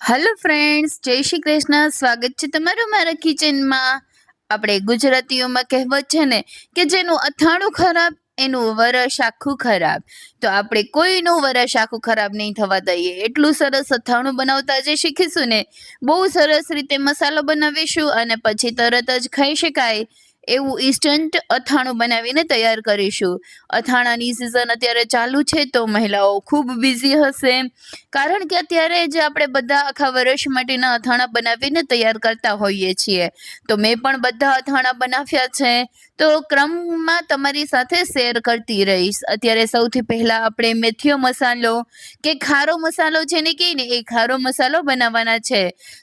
Hello friends જય શ્રી કૃષ્ણ. સ્વાગત છે તમારું મારા કિચનમાં આપણે ગુજરાતીઓમાં કહેવત છે ને કે જેનું અથાણું ખરાબ, એનું વરસ આખું ખરાબ. તો આપણે કોઈનું વરસ આખું ખરાબ નહીં થવા દઈએ. એટલું સરસ અથાણું બનાવતા જે શીખીશું ને. બહુ સરસ રીતે મસાલો બનાવીશું અને પછી તરત જ ખાઈ શકાય. એવું ઇન્સ્ટન્ટ અથાણું બનાવીને તૈયાર કરીશું. અથાણાની સિઝન અત્યારે ચાલુ છે તો મહિલાઓ ખૂબ બિઝી હશે. કારણ કે અત્યારે જે આપણે બધા આખા વર્ષ માટેના અથાણા બનાવીને તૈયાર કરતા હોઈએ છીએ. તો મેં પણ બધા અથાણા બનાવ્યા છે. તો ક્રમમાં તમારી સાથે શેર કરતી રહીશ. અત્યારે સૌથી પહેલાં આપણે મેથીયો મસાલો કે ખારો મસાલો છે ને કહીને એ ખારો મસાલો બનાવવાના છે.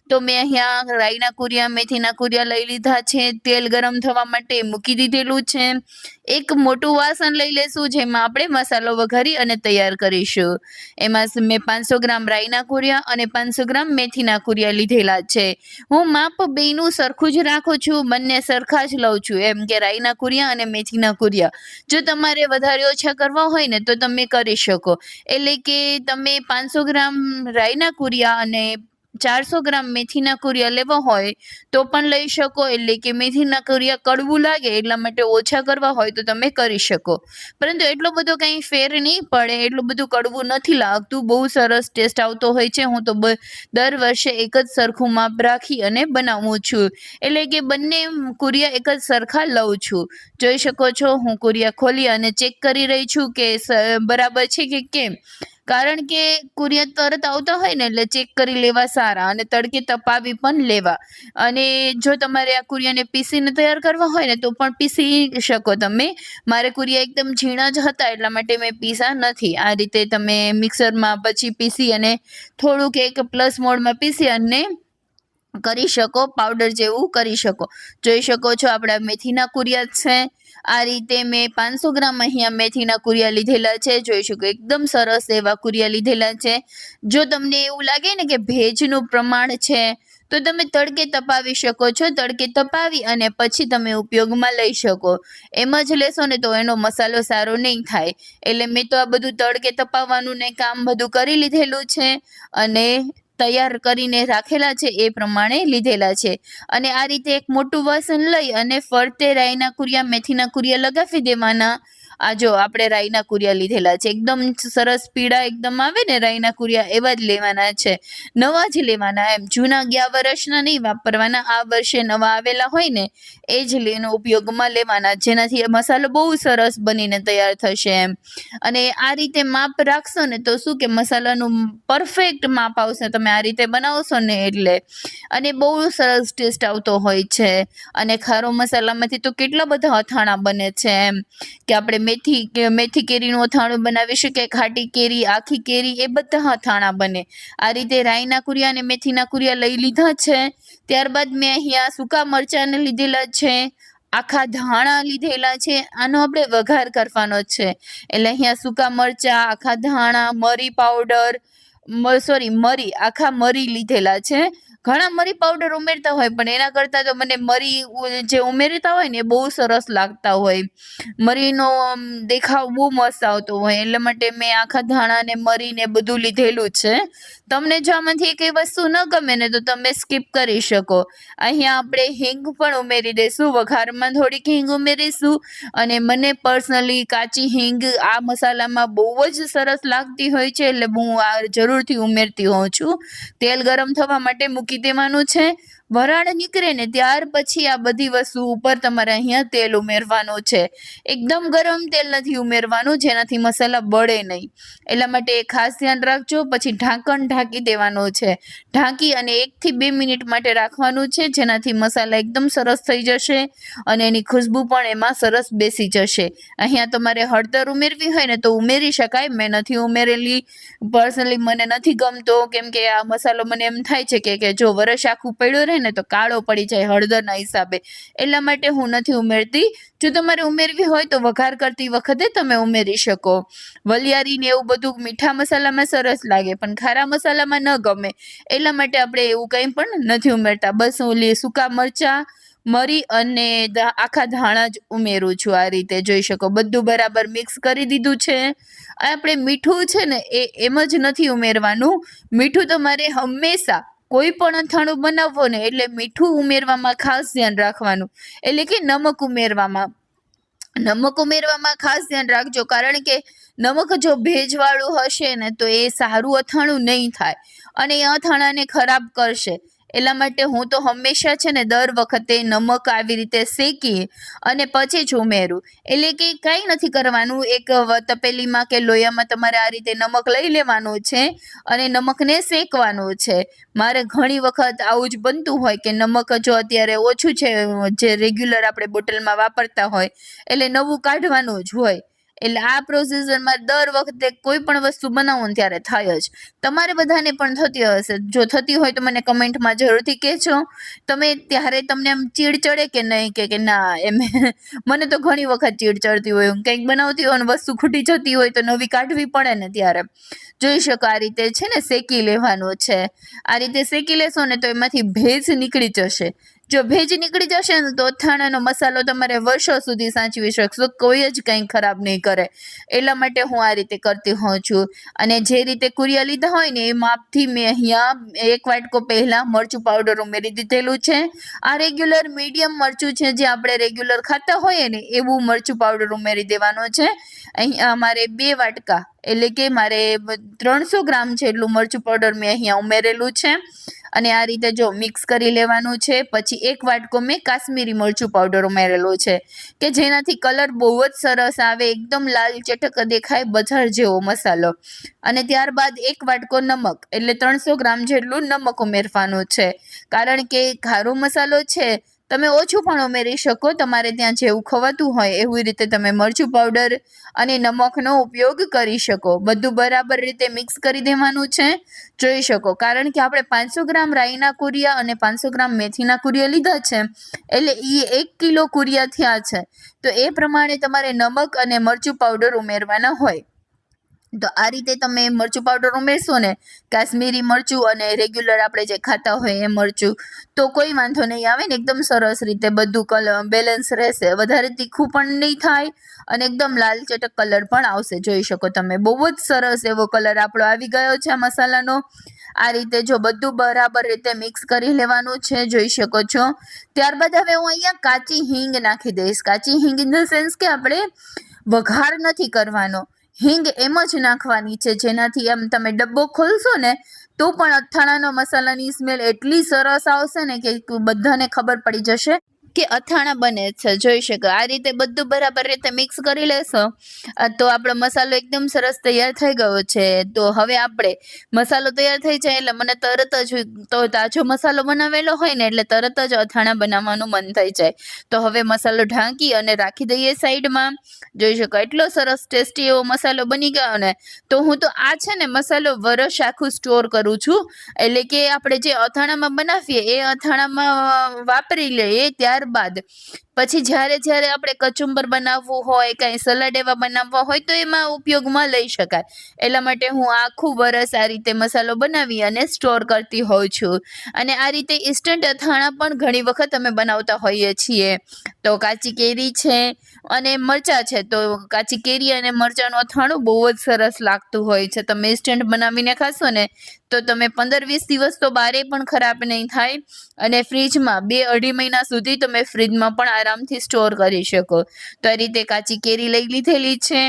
તો મેં અહીંયા રાઈના કુરિયા, મેથીના કુરિયા લઈ લીધા છે. તેલ ગરમ થવા માટે મૂકી દીધેલું છે. એક મોટું વાસણ લઈ લેશું, જેમાં આપણે મસાલો વઘારી અને તૈયાર કરીશું. એમાં મેં પાંચસો ગ્રામ રાઈના કુરિયા અને પાંચસો ગ્રામ મેથીના કુરિયા લીધેલા છે. હું માપ બેનું સરખું જ રાખું છું, બંને સરખા જ લઉં છું, એમ કે રાઈના કુરિયા અને મેથીના કુરિયા. જો તમારે વધારે ઓછા કરવા હોય ને, તો તમે કરી શકો. એટલે કે તમે પાંચસો ગ્રામ રાઈના કુરિયા અને ચારસો ગ્રામ મેથીના કુરિયા લેવા હોય તો પણ લઈ શકો, એટલે કે મેથીના કુરિયા કડવું લાગે એટલા માટે ઓછા કરવા હોય તો તમે કરી શકો. પરંતુ એટલો બધો કંઈ ફેર નહીં પડે, એટલું બધું કડવું નથી લાગતું. બહુ સરસ ટેસ્ટ આવતો હોય છે. હું તો દર વર્ષે એક જ સરખું માપ રાખી અને બનાવું છું. એટલે કે બંને કુરિયા એક જ સરખા લઉં છું. જોઈ શકો છો, હું કુરિયા ખોલી અને ચેક કરી રહી છું કે બરાબર છે કે કેમ? કારણ કે કુરિયર તરત આવતા હોય ને એટલે ચેક કરી લેવા સારા અને તડકે તપાવી પણ લેવા. અને જો તમારે આ કુરિયાને પીસીને તૈયાર કરવા હોય ને તો પણ પીસી શકો તમે. મારે કુરિયા એકદમ ઝીણા જ હતા એટલા માટે મેં પીસા નથી. આ રીતે તમે મિક્સરમાં પછી પીસી અને થોડુંક એક પ્લસ મોડમાં પીસી અને કરી શકો પાવડર જેવું કરી શકો. જોઈ શકો છો, આપણા મેથીના કુરિયા છે. આ રીતે મેં પાંચસો ગ્રામ અહીંયા મેથીના કુરિયા લીધેલા છે. જોઈ શકો, એકદમ સરસ એવા કુરિયા લીધેલા છે. જો તમને એવું લાગે ને કે ભેજનું પ્રમાણ છે, તો તમે તડકે તપાવી શકો છો. તડકે તપાવી અને પછી તમે ઉપયોગમાં લઈ શકો. એમ જ લેશો ને તો એનો મસાલો સારો નહીં થાય. એટલે મેં તો આ બધું તડકે તપાવવાનું ને કામ બધું કરી લીધેલું છે. અને તૈયાર કરીને રાખેલા છે એ પ્રમાણે લીધેલા છે. અને આ રીતે એક મોટું વાસણ લઈ અને ફરતે રાઈના કુરિયા મેથીના કુરિયા લગાવી દેવાના આ જો આપણે રાઈના કુરિયા લીધેલા છે. એકદમ સરસ પીળા એકદમ આવે ને રાઈના કુરિયા એવા જ લેવાના છે. નવા જ લેવાના એમ. જૂના ગયા વર્ષના નહીં વાપરવાના. આ વર્ષે નવા આવેલા હોય ને એ જ લેનો ઉપયોગમાં લેવાના. જેનાથી મસાલો બહુ સરસ બનીને તૈયાર થશે એમ. અને આ રીતે માપ રાખશો ને તો શું કે મસાલાનું પરફેક્ટ માપ આવશે. તમે આ રીતે બનાવશો ને એટલે. અને બહુ સરસ ટેસ્ટ આવતો હોય છે. અને ખારો મસાલામાંથી તો કેટલા બધા અથાણા બને છે એમ. કે આપણે મેથી મેથી કેરીનું અથાણું બનાવી શકે ખાટી કેરી, આખી કેરી, એ બધા અથાણા બને. આ રીતે રાઈના કુરિયા અને મેથીના કુરિયા લઈ લીધા છે. ત્યારબાદ મેં અહીંયા સૂકા મરચાંને લીધેલા છે. આખા ધાણા લીધેલા છે. આનો આપણે વઘાર કરવાનો છે. એટલે અહીંયા સૂકા મરચાં, આખા ધાણા, મરી પાવડર સોરી મરી, આખા મરી લીધેલા છે. ઘણા મરી પાવડર ઉમેરતા હોય, પણ એના કરતાં તો મને મરી જે ઉમેરતા હોય ને એ બહુ સરસ લાગતા હોય. મરીનો દેખાવ બહુ મસ્ત આવતો હોય, એટલે માટે મેં આખા ધાણા ને મરીને બધું લીધેલું છે. તમને જો આમાંથી કઈ વસ્તુ ન ગમે ને, તો તમે સ્કીપ કરી શકો. અહીંયા આપણે હિંગ પણ ઉમેરી દઈશું, વઘારમાં થોડીક હિંગ ઉમેરીશું, અને મને પર્સનલી કાચી હિંગ આ મસાલામાં બહુ જ સરસ લાગતી હોય છે, એટલે હું આ જરૂરથી ઉમેરતી હોઉં છું. તેલ ગરમ થવા માટે મૂકી દેવાનું છે. વરાળ નીકળે ને ત્યાર પછી આ બધી વસ્તુ ઉપર તમારે અહીંયા તેલ ઉમેરવાનું છે. એકદમ ગરમ તેલ નથી ઉમેરવાનું, જેનાથી મસાલા બળે નહીં. એટલા માટે એ ખાસ ધ્યાન રાખજો, પછી ઢાંકણ ઢાંકી દેવાનું છે. ઢાંકી અને એકથી બે મિનિટ માટે રાખવાનું છે, જેનાથી મસાલા એકદમ સરસ થઈ જશે અને એની ખુશ્બુ પણ એમાં સરસ બેસી જશે. અહીંયા તમારે હળદર ઉમેરવી હોય ને તો ઉમેરી શકાય. મેં નથી ઉમેરેલી પર્સનલી મને નથી ગમતો, કેમ કે આ મસાલો મને એમ થાય છે કે જો વરસ આખું પડ્યો રહે ને તો કાળો પડી જાય હળદરના હિસાબે. એટલા માટે હું નથી ઉમેરતી. જો તમારે ઉમેરવી હોય તો વઘાર કરતી વખતે તમે ઉમેરી શકો. વલિયારી ને એવું બધું મીઠા મસાલામાં સરસ લાગે, પણ ખારા મસાલામાં ન ગમે. એટલા માટે આપણે એવું કંઈ પણ નથી ઉમેરતા. બસ હું સૂકા મરચાં, મરી અને આખા ધાણા જ ઉમેરું છું આ રીતે. જોઈ શકો, બધું બરાબર મિક્સ કરી દીધું છે. આપણે મીઠું છે ને, એ, એમ જ નથી ઉમેરવાનું. મીઠું તમારે હંમેશા કોઈ પણ અથાણું બનાવો ને એટલે મીઠું ઉમેરવામાં ખાસ ધ્યાન રાખવાનું. એટલે કે નમક ઉમેરવામાં. નમક ઉમેરવામાં ખાસ ધ્યાન રાખજો. કારણ કે નમક જો ભેજવાળું હશે ને તો એ સારું અથાણું નહીં થાય. અને એ અથાણાને ખરાબ કરશે. એટલા માટે હું તો હંમેશા છે ને દર વખતે નમક આવી રીતે શેકી અને પછી જ ઉમેરું. એટલે કે કાંઈ નથી કરવાનું. એક તપેલીમાં કે લોયામાં તમારે આ રીતે નમક લઈ લેવાનું છે અને નમકને શેકવાનું છે. મારે ઘણી વખત આવું જ બનતું હોય કે નમક જો અત્યારે ઓછું છે, જે રેગ્યુલર આપણે બોટલમાં વાપરતા હોય, એટલે નવું કાઢવાનું જ હોય. એટલે આ પ્રોસીજરમાં દર વખતે કોઈ પણ વસ્તુ બનાવો ત્યારે થાય જ. તમારે બધાને પણ થતી હશે. જો થતી હોય તો મને કમેન્ટમાં જરૂરથી કહેજો. તમે ત્યારે તમને એમ ચીડ ચડે કે નહીં કે કે ના, એમ મને તો ઘણી વખત ચીડ ચડતી હોય હું કંઈક બનાવતી હોય ને વસ્તુ ખૂટી જતી હોય તો નવી કાઢવી પડે ને ત્યારે. જોઈ શકો આ રીતે છે ને શેકી લેવાનું છે. આ રીતે શેકી લેશો ને તો એમાંથી ભેજ નીકળી જશે. જો ભેજ નીકળી જશે ને તો અથાણાનો મસાલો તમારે વર્ષો સુધી સાચવી શકશો. કોઈ જ કંઈ ખરાબ નહીં કરે. એટલા માટે હું આ રીતે કરતી હોઉં છું. અને જે રીતે કુરિયા લીધા હોય ને એ માપથી મેં અહીંયા એક વાટકો પહેલાં મરચું પાવડર ઉમેરી દીધેલું છે. આ રેગ્યુલર મીડિયમ મરચું છે જે આપણે રેગ્યુલર ખાતા હોઈએ ને એવું મરચું પાવડર ઉમેરી દેવાનો છે. અહીંયા અમારે બે વાટકા એટલે કે મારે ત્રણસો ગ્રામ જેટલું મરચું પાવડર મેં અહીંયા ઉમેરેલું છે. અને આ રીતે જો મિક્સ કરી લેવાનું છે, પછી એક વાટકો મેં કાશ્મીરી મરચું પાવડર ઉમેરેલું છે. કે જેનાથી કલર બહુ જ સરસ આવે, એકદમ લાલ ચટક દેખાય બજાર જેવો મસાલો. અને ત્યારબાદ એક વાટકો નમક, એટલે ત્રણસો ગ્રામ જેટલું નમક ઉમેરવાનું છે. કારણ કે ખારો મસાલો છે તમે ઓછું પણ ઉમેરી શકો. તમારે ત્યાં જેવું ખવાતું હોય એવી રીતે તમે મરચું પાવડર અને નમકનો ઉપયોગ કરી શકો. બધું બરાબર રીતે મિક્સ કરી દેવાનું છે. જોઈ શકો. કારણ કે આપણે પાંચસો ગ્રામ રાઈના કુરિયા અને પાંચસો ગ્રામ મેથીના કુરિયા લીધા છે. એટલે એ એક કિલો કુરિયા થયા છે. તો એ પ્રમાણે તમારે નમક અને મરચું પાવડર ઉમેરવાના હોય. તો આ રીતે તમે મરચું પાવડર ઉમેરશો ને, કાશ્મીરી મરચું અને રેગ્યુલર આપણે જે ખાતા હોય એ મરચું, તો કોઈ વાંધો નહીં, આવે ને એકદમ સરસ રીતે બધું કલર બેલેન્સ રહેશે. વધારે તીખું પણ નહીં થાય અને એકદમ લાલ ચટક કલર પણ આવશે. જોઈ શકો તમે, બહુ જ સરસ એવો કલર આપણો આવી ગયો છે આ મસાલાનો. આ રીતે જો બધું બરાબર રીતે મિક્સ કરી લેવાનું છે, જોઈ શકો છો. ત્યારબાદ હવે હું અહીંયા કાચી હિંગ નાખી દઈશ. કાચી હિંગ ઇન ધ સેન્સ કે આપણે વઘાર નથી કરવાનો. હિંગ એમ જ નાખવાની છે. જેનાથી એમ તમે ડબ્બો ખોલશો ને, તો પણ અથાણાનો મસાલાની સ્મેલ એટલી સરસ આવશે ને કે બધાને ખબર પડી જશે. કે અથાણા બને છે, જોઈ શકો. આ રીતે બધું બરાબર રીતે મિક્સ કરી લેશો. તો આપણો મસાલો એકદમ સરસ તૈયાર થઈ ગયો છે. તો હવે આપણે મસાલો તૈયાર થઈ જાય એટલે મને તરત જ તો તાજો મસાલો બનાવેલો હોય ને એટલે તરત જ અથાણા બનાવવાનું મન થઈ જાય. તો હવે મસાલો ઢાંકી અને રાખી દઈએ સાઈડમાં. જોઈ શકો, એટલો સરસ ટેસ્ટી એવો મસાલો બની ગયો ને. તો હું તો આ છે ને મસાલો વરસ આખું સ્ટોર કરું છું. એટલે કે આપણે જે અથાણામાં બનાવીએ એ અથાણામાં વાપરી લઈએ ત્યારબાદ પછી જ્યારે જ્યારે આપણે કચુંબર બનાવવું હોય, કાંઈ સલાડ એવા બનાવવા હોય, તો એમાં ઉપયોગમાં લઈ શકાય. એટલા માટે હું આખું વરસ આ રીતે મસાલો બનાવી અને સ્ટોર કરતી હોઉં છું. અને આ રીતે ઇન્સ્ટન્ટ અથાણા પણ ઘણી વખત અમે બનાવતા હોઈએ છીએ. તો કાચી કેરી છે અને મરચાં છે, તો કાચી કેરી અને મરચાંનું અથાણું બહુ જ સરસ લાગતું હોય છે. તમે ઇન્સ્ટન્ટ બનાવીને ખાશો ને, તો તમે પંદર વીસ દિવસ તો બારે પણ ખરાબ નહીં થાય અને ફ્રીજમાં બે અઢી મહિના સુધી તમે ફ્રીજમાં પણ આરામથી સ્ટોર કરી શકો. તો આ રીતે કાચી કેરી લઈ લીધેલી છે.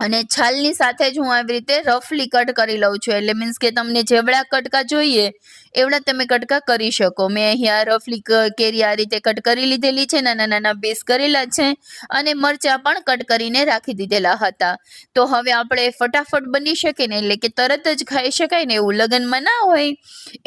અને છાલની સાથે જ હું આવી રીતે રફલી કટ કરી લઉં છું. એટલે મીન્સ કે તમને જેવડા કટકા જોઈએ, એવડા તમે કટકા કરી શકો. મેં અહીંયા રફલી કેરી આ રીતે કટ કરી લીધેલી છે, નાના નાના પીસ કરેલા છે અને મરચાં પણ કટ કરીને રાખી દીધેલા હતા. તો હવે આપણે ફટાફટ બની શકે ને, એટલે કે તરત જ ખાઈ શકાય ને એવું લગ્નમાં ના હોય,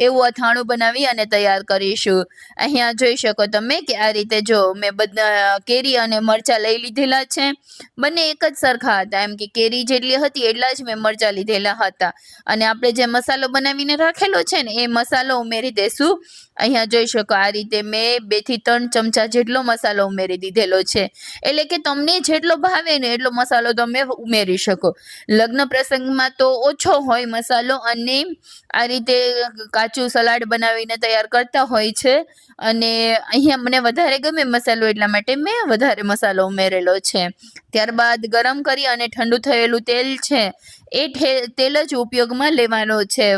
એવું અથાણું બનાવી અને તૈયાર કરીશું. અહીંયા જોઈ શકો તમે કે આ રીતે જો મેં બધા કેરી અને મરચાં લઈ લીધેલા છે. બંને એક જ સરખા હતા. એમ કે કેરી જેટલી હતી એટલા જ મેં મરચાં લીધેલા હતા. અને આપણે જે મસાલો બનાવીને રાખેલો છે ને, એ મસાલો ઉમેરી દેશું. અહીંયા જોઈ શકો આ રીતે મેં બેથી ત્રણ ચમચા જેટલો મસાલો ઉમેરી દીધેલો છે. એટલે કે તમને જેટલો ભાવે ને એટલો મસાલો તમે ઉમેરી શકો. લગ્ન પ્રસંગમાં તો ઓછો હોય મસાલો અને આ રીતે કાચું સલાડ બનાવીને તૈયાર કરતા હોય છે. અને અહીંયા મને વધારે ગમે મસાલો એટલા માટે મેં વધારે મસાલો ઉમેરેલો છે. ત્યારબાદ ગરમ કરી અને ઠંડુ થયેલું તેલ છે, એ તેલ જ ઉપયોગમાં લેવાનો છે.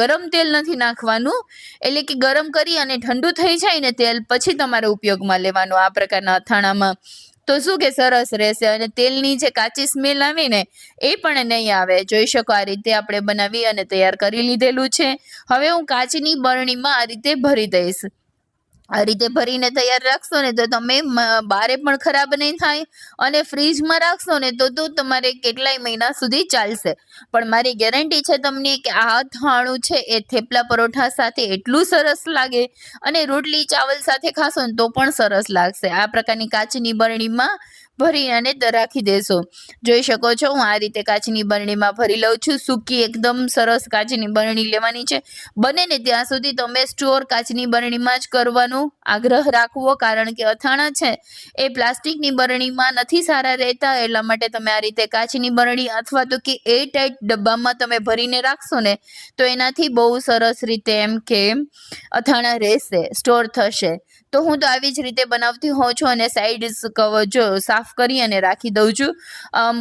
ગરમ તેલ નથી નાખવાનું, એટલે કે ગરમ કરી અને ઠંડુ થઈ જાય ને તેલ પછી તમારે ઉપયોગમાં લેવાનું આ પ્રકારના અથાણામાં. તો શું કે સરસ રહેશે? અને તેલની જે કાચી સ્મેલ આવે ને, એ પણ નહીં આવે. જોઈ શકો આ રીતે આપણે બનાવી અને તૈયાર કરી લીધેલું છે. હવે હું કાચની બરણીમાં આ રીતે ભરી દઈશ. આ રીતે ભરીને તૈયાર રાખશો ને તો તમે બારે પણ ખરાબ નહીં થાય અને ફ્રીજમાં રાખશો ને તો તો તમારે કેટલાય મહિના સુધી ચાલશે. પણ મારી ગેરંટી છે તમને કે આ થાણું છે એ થેપલા પરોઠા સાથે એટલું સરસ લાગે અને રોટલી, ચાવલ સાથે ખાશો ને તો પણ સરસ લાગશે. આ પ્રકારની કાચની બરણીમાં ભરી અને રાખી દેશો. જોઈ શકો છો, હું આ રીતે કાચની બરણીમાં ભરી લઉં છું. સૂકી, એકદમ સરસ કાચની બરણી લેવાની છે. બને ને ત્યાં સુધી તમે સ્ટોર કાચની બરણીમાં જ કરવાનો આગ્રહ રાખવો, કારણ કે અથાણા છે. એ પ્લાસ્ટિકની બરણીમાં નથી સારા રહેતા, એટલા માટે તમે આ રીતે કાચની બરણી અથવા તો કે એ ટાઈટ ડબ્બામાં તમે ભરીને રાખશો ને, તો એનાથી બહુ સરસ રીતે એમ કે અથાણા રહેશે, સ્ટોર થશે. તો હું તો આવી જ રીતે બનાવતી હોઉં છું અને સાઈડ કવર જો સાફ કરી અને રાખી દઉં છું.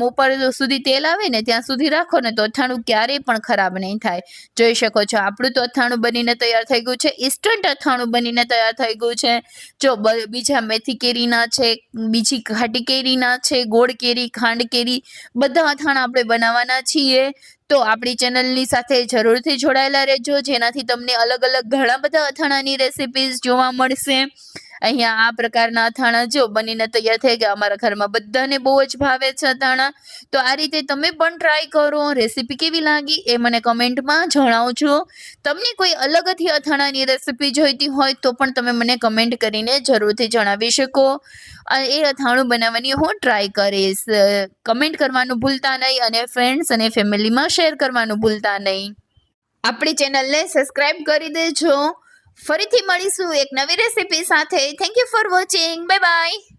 ઉપર સુધી તેલ આવે ને ત્યાં સુધી રાખો ને તો અથાણું ક્યારેય પણ ખરાબ નહીં થાય. જોઈ શકો છો, આપણું તો અથાણું બનીને તૈયાર થઈ ગયું છે, ઇન્સ્ટન્ટ અથાણું બનીને તૈયાર થઈ ગયું છે. જો બીજા મેથી કેરીના છે, બીજી ખાટી કેરીના છે, ગોળ કેરી, ખાંડ કેરી, બધા અથાણા આપણે બનાવવાના છીએ. તો આપણી ચેનલની સાથે જરૂરથી જોડાયેલા રહેજો, જેનાથી તમને અલગ અલગ ઘણા બધા અથાણાની રેસિપીઝ જોવા મળશે. અહીંયા આ પ્રકારના અથાણા જો બનીને તૈયાર થઈ ગયા. અમારા ઘરમાં બધાને બહુ જ ભાવે છે અથાણા. તો આ રીતે તમે પણ ટ્રાય કરો. રેસીપી કેવી લાગી એ મને કમેન્ટમાં જણાવજો. તમને કોઈ અલગથી અથાણાની રેસીપી જોઈતી હોય તો પણ તમે મને કમેન્ટ કરીને જરૂરથી જણાવી શકો. એ અથાણું બનાવવાની હું ટ્રાય કરીશ. કમેન્ટ કરવાનું ભૂલતા નહીં અને ફ્રેન્ડ્સ અને ફેમિલીમાં શેર કરવાનું ભૂલતા નહીં. આપણી ચેનલને સબસ્ક્રાઈબ કરી દેજો. ફરીથી મળીશું એક નવી રેસીપી સાથે. Thank you for watching bye bye